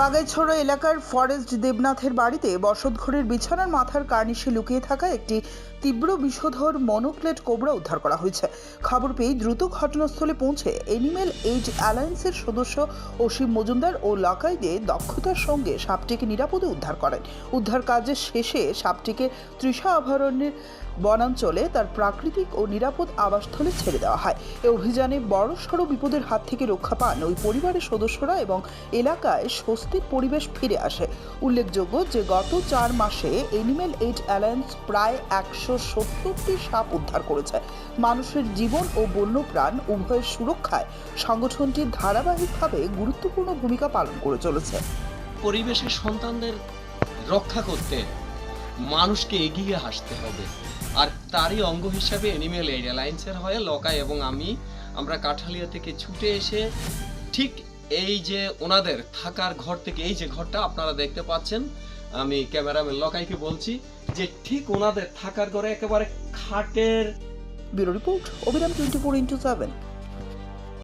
বাগাইছড়া এলাকার ফরেস্ট দেবনাথের বাড়িতে বসতঘরের বিছানার মাথার কার্নিশে লুকিয়ে থাকা একটি তীব্র বিষধর মনোপ্লেট কোবরা উদ্ধার করা হয়েছে। খবর পেয়ে দ্রুত ঘটনাস্থলে পৌঁছে এনিম্যাল এইড অ্যালায়েন্সের সদস্য অসীম মজুমদার ও লাকাইদে দক্ষতার সঙ্গে সাপটিকে নিরাপদে উদ্ধার করেন। উদ্ধার কাজের শেষে সাপটিকে তৃষা অভয়ারণ্যের বনাঞ্চলে তার প্রাকৃতিক ও নিরাপদ আবাসস্থলে ছেড়ে দেওয়া হয়। এ অভিযানে বড়সড় বিপদের হাত থেকে রক্ষা পান ওই পরিবারের সদস্যরা এবং এলাকায় স্বস্তির পরিবেশ ফিরে আসে। উল্লেখযোগ্য যে গত চার মাসে এনিম্যাল এইড অ্যালায়েন্স প্রায় একশো সত্তরটি সাপ উদ্ধার করেছে। মানুষের জীবন ও বন্যপ্রাণ উভয়ের সুরক্ষায় সংগঠনটি ধারাবাহিকভাবে গুরুত্বপূর্ণ ভূমিকা পালন করে চলেছে। পরিবেশের সন্তানদের রক্ষা করতে মানুষকে এগিয়ে আসতে হবে। আর তারই অঙ্গ হিসাবে অ্যানিমেল এইড অ্যালায়েন্সের হয়ে লকাই এবং আমি আমরা কাঠালিয়া থেকে ছুটে এসে ঠিক এই যে ওনাদের থাকার ঘর থেকে এই যে ঘরটা আপনারা দেখতে পাচ্ছেন, আমি ক্যামেরাম্যান লকাইকে বলছি যে ঠিক ওনাদের থাকার ঘরে একেবারে খাটের bureau report, Abhiram twenty four into seven.